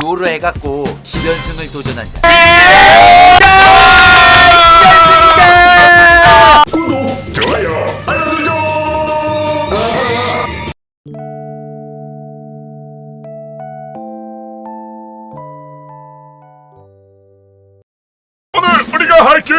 듀오로 해갖고 10연승을 도전한다. 좋아요. 오늘 우리가 할 게임은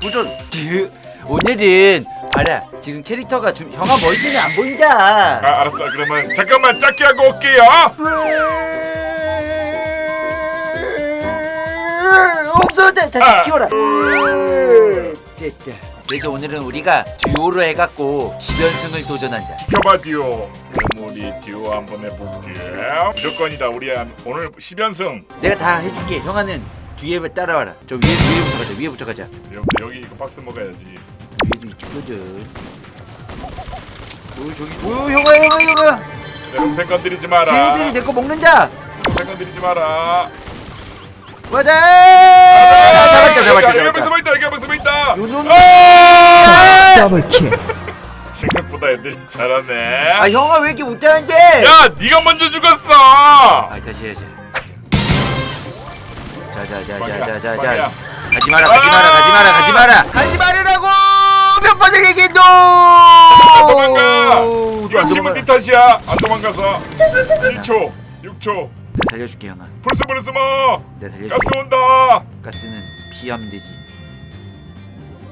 도전. 듀. 오늘은 봐라 지금 캐릭터가 좀 형아 멀리는 안 보인다. 아 알았어 그러면 잠깐만 짧게 하고 올게요 없어 다- 아. 다시 키워라. 됐다. 그래서 오늘은 우리가 듀오로 해갖고 10연승을 도전한다. 지켜봐 듀오 그럼 우리 듀오 한번 해볼게 무조건이다 우리 한- 오늘 10연승 내가 다 해줄게. 형아는 뒤에 따라와라. 저 위에 위에부터 가자. 위에부터 가자. 여기 이거 박스 먹어야지 있거든. 오 저기. 오 형아 형아 형아. 내 동생 건드리지 마라 쟤네들이 내 거 먹는다. 동생 건드리지 마라 맞아. 잡았다 여기 잡았다 앞에 잡았다. 숨어 있다 여기 앞에 숨어 있다 요놈. 아! 더블킬 생각보다 애들이 잘하네 아 형아 왜 이렇게 못하는데? 야 네가 먼저 죽었어 아 다시 해야지. 자자자자자자자. 가지 마라 가지 마라 가지 마라 가지 마라 가지 말으라고 몇 번을 얘기해도 도망가! 또 이거 도망가. 네 탓이야. 안 도망가서 7초 6초. 내가 살려줄게 형아. 불스 불스 뭐 내가 살려줄게 가스 온다! 가스는 피하면 되지.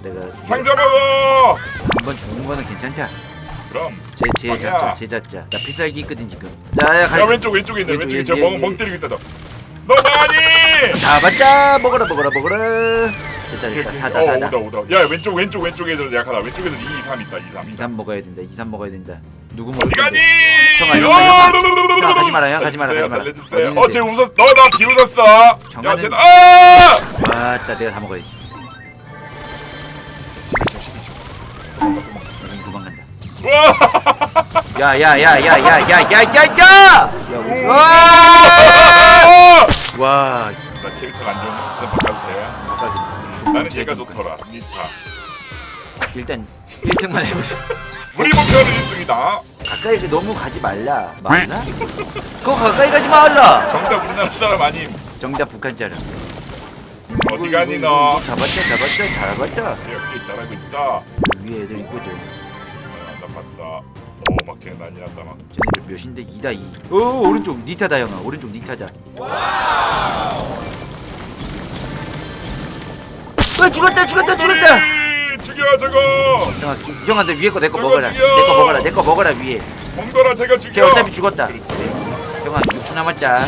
내가 상자 먹어 한번 죽는 거는 괜찮다. 그럼. 제, 제 아니야. 잡자 제 잡자. 나 필살기 있거든 지금. 자야 가, 왼쪽 왼쪽에 있네 왼쪽, 왼쪽에. 저 예, 멍, 예, 멍 예. 때리고 있다 너. 너무하니! 잡았다! 먹어라 먹어라 먹어라 됐다 됐다 사다 어 사다. 오다 오다. 야 왼쪽 왼쪽 왼쪽에 애들 약하다 왼쪽에서 2 3 있다 2 3 2, 3 먹어야 된다 2, 3 먹어야 된다. 누구 먹을 어디 가니? 건데? 형아, 형아, 형아. 형아, 가지 마라, 형아, 가지 마라, 가지 마라. 어디 어쟤 있는데? 웃었 너나 비웃었어. 형아는- 야 쟤는 아 맞다 내가 다 먹어야지. 여긴 도망간다. 와! 야야야야야야야야야! 아! 와! 나 캐릭 나는 얘가 좋더라. 니타 일단 1승만 해보자. 우리 목표는 1등이다. 가까이 그 너무 가지 말라. 맞나? 그거 가까이 가지 말라. 정답 우리나라 사람 아님. 정답 북한자라 어디 가니 너? 잡았다 잡았다 잡았다. 여기 잘하고 있어 위에 애들 있거든. 어, 나 봤어 오막 쟤 난리 났다 막. 쟤네들 몇인데? 2다 2. 오 오른쪽 니타다 형아. 오른쪽 니타다. 어 죽었다 죽었다 죽었다. 어이, 죽여 저거 형아 기- 형한테 위에 거내거 저거 먹어라. 내. 거 먹어라 내 거 먹어라 위에. 몽돌아 제가 죽여 쟤 어차피 죽었다. 형아 6초 남았다.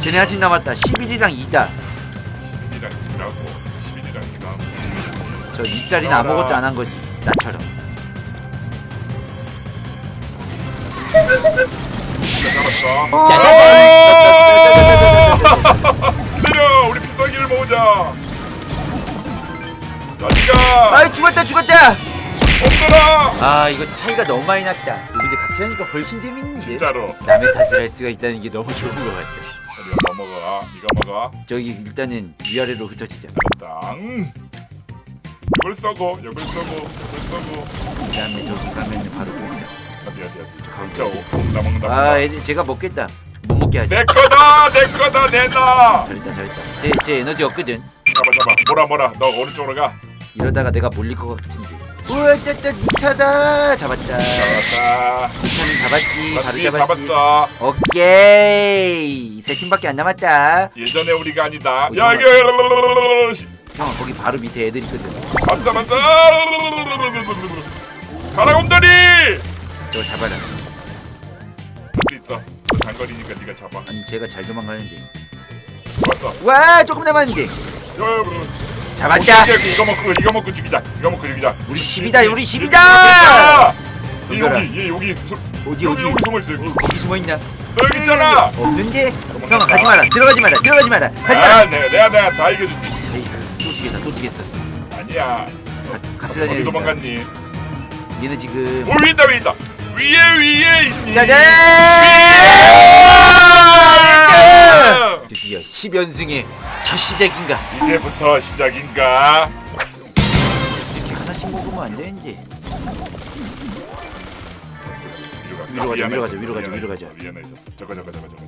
쟤네 한팀 남았다. 11이랑 2다. 11이랑 2라고 11이랑 2가 저 2짜리는 아무것도 안 한 거지. 나처럼. 짜자잔. 죽었다 죽었다. 아 이거 차이가 너무 많이 났다. 우리들 같이 하니까 훨씬 재밌는데. 진짜로 남의 탓을 할 수가 있다는 게 너무 좋은 것 같아. 이거 뭐 먹어 이거 먹어 저기 일단은 위아래로 흩어지자. 땅 이걸 써고 이걸 써고 이걸 써고 그 다음에 저기 가면 바로 또 있다. 어디 어디 어디 진짜 먹는다 먹는다 아. 애들 제가 먹겠다. 못 먹게 하자. 내 거다 내 거다 내놔 잘했다, 잘했다. 제, 제 에너지 없거든. 잡아 잡아 뭐라 뭐라 너 오른쪽으로 가 이러다가 내가 몰릴 것 같은데. 우와, 따따, 니타다. 잡았다. 잡았다 니타는 잡았지. 바로 잡았지. 잡았어 오케이. 세 팀밖에 안 남았다. 예전에 우리가 아니다 어, 야 이거 형, 거기 바로 밑에 애들 있거든. 맞다 맞다 가라 곰돌이 저거 잡아라. 할수 있어 너 장거리니까 네가 잡아 아니, 제가 잘 도망가는데. 좋았어 와, 조금 남았는데. 잡았다. 오케이, 이거 먹고 이거 먹고 죽이자 이거 먹고 죽이자 우리 10이다, 우리 10이다! 얘 여기 얘 여기 수- 어디, 여기 어디? 여기 숨어 있어 여기 거기 숨어 있냐? 너 여기 있잖아 없는데? 형아, 가지 마라. 들어가지 마라. 들어가지 마라. 가지 마라. 아 내가 내가 내가 다 에이, 또 지겠다, 또 지겠어. 아니야 가- 같이 어디 다녀야 도망갔니 얘는 지금 오 위에 있다 위에 있다 위에 위에 있니 짜잔! 위에! 드디어 10연승의 첫 시작인가? 이제부터 시작인가 이렇게 하나씩 먹으면 안가 위로 가자 위로 가자 위로 가자 위로 가자 위안해 있었어. 저거 저거 저거 저거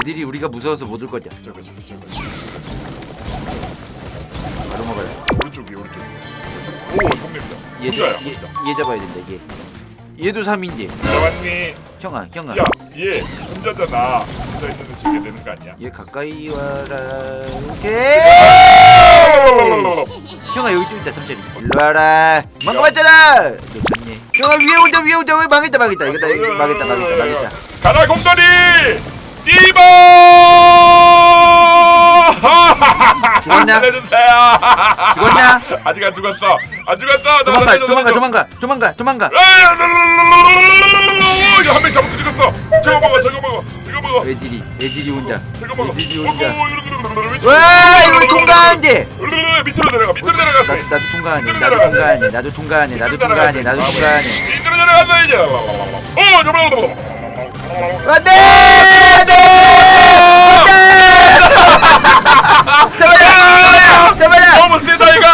애들이 우리가 무서워서 못 올 거냐 저거 저거 저거 바로 먹어라 오른쪽 위 오른쪽 위. 오 성립이다. 얘, 혼자야 얘, 혼자. 얘 잡아야 된다 얘 얘도 3인데 잡았니? 형아 형아 야 얘 혼자잖아. 혼자 있는 데 죽게 되는 거 아니야? 얘 가까이 와라 오케이 형아 여기 좀 있다 일로 와라 망가봤잖아 너 좋네 형아 위에 온다 위에 온다 왜 망했다 망했다 이거다 이거 망했다 망했다 망했다 가라 곰돌이 띠바 죽었냐? 살려주세요 죽었냐? 아직 안 죽었어 안 죽었어 나 도망가 도망가. 도망가 도망가 도망가 한명 잡고 죽었어 저거 먹어 저거 먹어 애들이 온다 저거 먹어 애들이 어, 어, 와 이거 통과한대 밑으로 내려가? 밑으로 나, 내려갔어. 나도 통과하네. 나도 통과하네. 나도 통과하네. 나도 통과하네. 나도 통과하네. 밑으로 내려갔어 이제. 어 저거 안돼! 안돼! 안돼! 잡아라 잡아라 너무 세다 이거.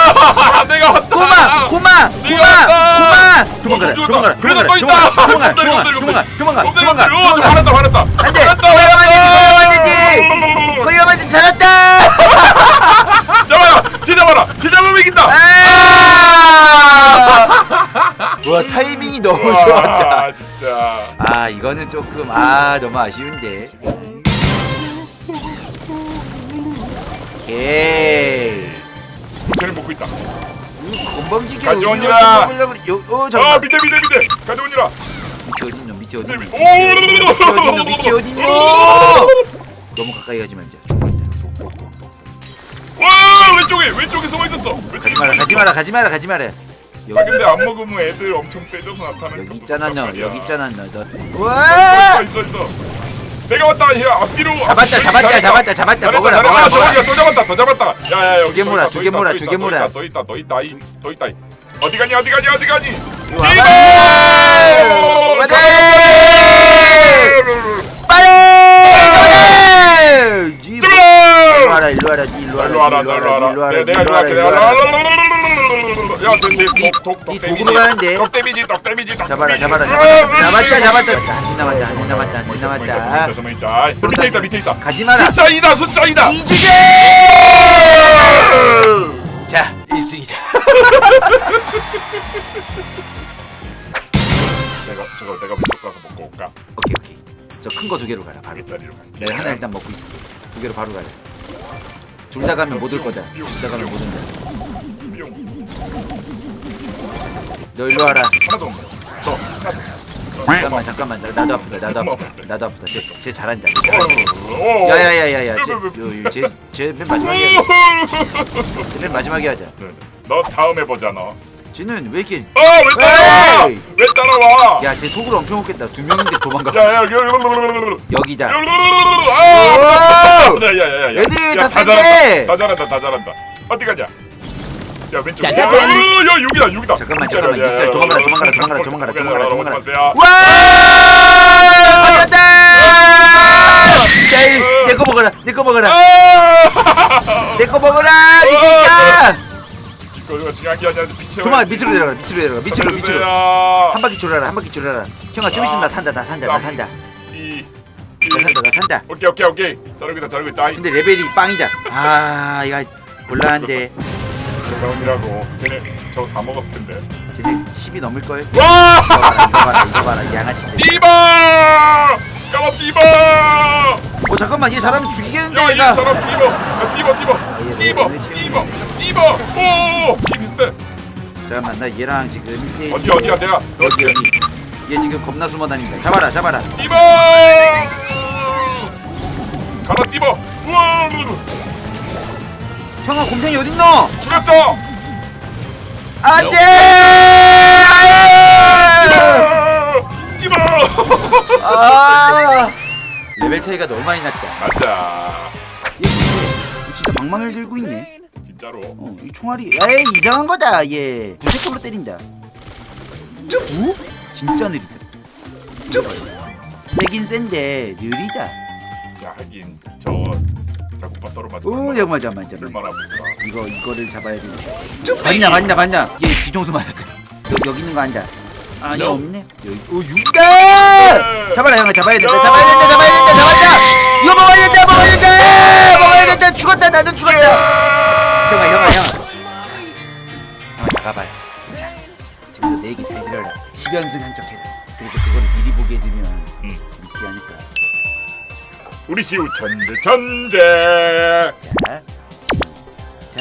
내가 왔다. 고마 고마 고마 고마 도망가라 도망가라 도망가라. 도망가라 도망가라 도망가라 도망가라 도망가라 화났다 화났다 거기가 화났다. 맞지 거기가 맞지 잘했다 잡아요 지잡아라 지잡으면 이긴다 아! 와 타이밍이 너무 좋았다 진짜 아 이거는 조금 아 너무 아쉬운데 오케이 쟤는 먹고 있다 건방지게 가져오니라. 어 아 잠깐 밑에 밑에 밑에. 가져오니라 밑에 어딨노 밑에 어딨노? 밑에. 어딨노? 밑에 어딨노? 너무 가까이 가지 말자. 죽는다 와 왼쪽에 왼쪽에 숨어 있었어. 가지 마라 가지 마라 가지 마라 가지 마라. 여기, 아 근데 안 먹으면 애들 엄청 세져서 나타나는 여기 것도 있잖아 너. 말이야. 여기 있잖아 너너. 있어 와 있어 있어 내가 왔다 이 앞뒤로 잡았다 앞뒤로 잡았다 잘했다. 잡았다 잡았다 잘했다, 먹어라 잘했다. 먹어라 아, 먹어라 저기야 또 잡았다 또 잡았다 야야 여기 두개또 몰아, 있다, 두또개 있다, 몰아, 또두 있다, 개또 몰아. 있다, 또 있다 또 있다. 어디 가니 어디 가니 어디 가니 이리 와봐. 이거! 맞아. 빨리 니 뭐- 일로 와라 일로 와라 니 일로 와라 일로 와라 니 일로 와라 내- 내가 일로 할게 일로 와라 야저독독독 니 독으로 가는데. 독 데미지 독 데미지 독 잡아라 데미지. 잡아라 잡아라. 잡았다 잡았다. 한팀 남았다 한팀 남았다 한팀 남았다. 저만 있다. 밑에 있다. 밑에 있다 가지 마라. 숫자 2다 숫자 2다. 이 주제! 자 1승이다. 내가 저거 내가 밑에 가서 먹고 올까? 오케이 오케이. 저 큰 거 두 개로 가라 바로. 가게자리로 가 내가 하나 일단 먹고 있어. 두 개로 바로 가라 둘 다 가면 못 올 거다. 둘 다 가면 못 온다. 뿅. 너 일로 와라 하나 더 더 잠깐만 잠깐만 나, 나도 아프다 나도 아프다 나도 아프다 쟤, 쟤 잘한다 오. 야야야야야 쟤쟤쟤맨 마지막에 하자 쟤맨 마지막에 하자 네, 너 다음에 너. 쟤는 왜 이렇게 어왜 따라와? 에이! 왜 따라와? 야 쟤 속으로 엄청 먹겠다 두 명인데 도망가 야야 여기 여기 여기다 아! 왜다 다? 잘한다. 다 잘한다. 다 잘한다. 어디 가자. 야 왼쪽. 짜자잔. 어, 야 여기다 여기다. 잠깐만, 잠깐만, 야, 야, 도망가라, 야, 도망가라, 야, 도망가라, 야, 도망가라, 야, 도망가라, 야, 도망가라. 와! 걸렸다 자내거 먹어라 내거 먹어라. 아! 내거 먹어라 미친다 이거 이거 중요한 게 아니라 빛에 도망가 밑으로 내려가 밑으로 내려가 밑으로 밑으로. 한한 바퀴 돌아라 한 바퀴 돌아라. 형아 좀 있으면 나 산다 나 산다 나 산다. 이. 나 산다 나 산다. 오케이 오케이 오케이. 저러고 있다 저러고 있다. 근데 레벨이 빵이다. 아 이거 곤란한데 다음이라고. 쟤네 저거 다 먹었을 텐데. 쟤네 10이 넘을걸 와! 이거 봐라 이거 봐라 이거 봐라 이 양아치 띠바! 까마 띠바! 어 잠깐만 얘 사람 죽이겠는데 야, 이 얘가 사람 띠바! 야! 얘 띠바! 왜 채우냐. 띠바! 띠바! 오! 띠 비슷해. 잠깐만 나 얘랑 지금 일대 어디 어디야 내가 여기 여기 얘 지금 겁나 숨어 다닌다 잡아라 잡아라 띠바! 가라 띠바! 우와! 형아 곰탱이 어딨노? 죽였어! 안돼! 띠바! 아 레벨 차이가 너무 많이 났다. 맞아. 얘 진짜 방망이를 들고 있네. 진짜로. 어, 이 총알이 에이 이상한 거다 얘. 무색걸로 때린다. 어? 진짜 느리다. 세긴 센데 느리다. 야 하긴 저 떨어 맞아. 오 잠깐만 잠깐만 잠깐만 얼마나 아플까. 이거 이거를 잡아야 돼 봤냐 봤냐 봤냐 얘 뒤통수 맞았다 여, 여기 있는 거 안다 아니 없네? 여기. 오 육다 잡아라 형아 잡아야 된다. 잡아야 된다 잡아야 된다 잡았다! 이거 먹어야 된다 먹어야 된다! 먹어야 된다! 죽었다 나도 죽었다! 형아 형아 형아. 형아 나가봐요 자 지금도 내 얘기 잘 들어라. 10연승 한척 해라. 그래서 그거를 미리 보게 되면 음. 믿지 않을까 우리 시우 천재 천재 자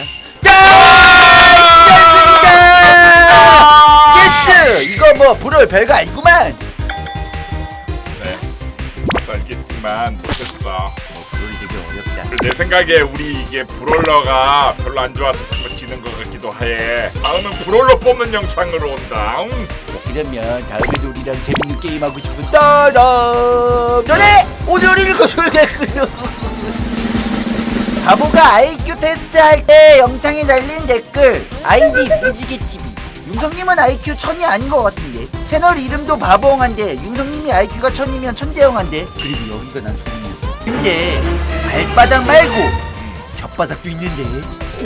시작 야! 10연승이다! 예스! 이거 뭐 불을 별거 아니구만 네 알겠지만 못했어 어, 불이 되게 어렵다 내 생각에 우리 이게 브롤러가 별로 안 좋아서 자꾸 지는 것 같기도 해 다음은 브롤러 뽑는 영상으로 온다 음. 그러면 다음에도 우리랑 재밌는 게임 하고 싶은 따라 전에 오늘 읽어줄 댓글 바보가 IQ 테스트 할 때 영상에 달린 댓글 아이디 무지개 TV 윤성님은 IQ 천이 아닌 것 같은데. 채널 이름도 바보엉한데 윤성님이 IQ가 천이면 천재영한데. 그리고 여기가 난 소리야 근데 발바닥 말고 혓바닥도 있는데. 이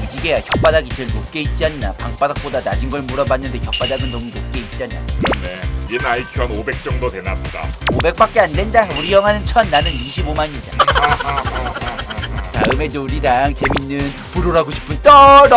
무지개야 혓바닥이 제일 높게 있지 않나? 방바닥보다 낮은 걸 물어봤는데 혓바닥은 너무 높게 있잖아 그렇네 얘는 IQ 한 500 정도 되나 보다. 500밖에 안 된다. 우리 영화는 천 나는 25만이다. 다음에도 우리랑 재밌는 불을 하고 싶은 따람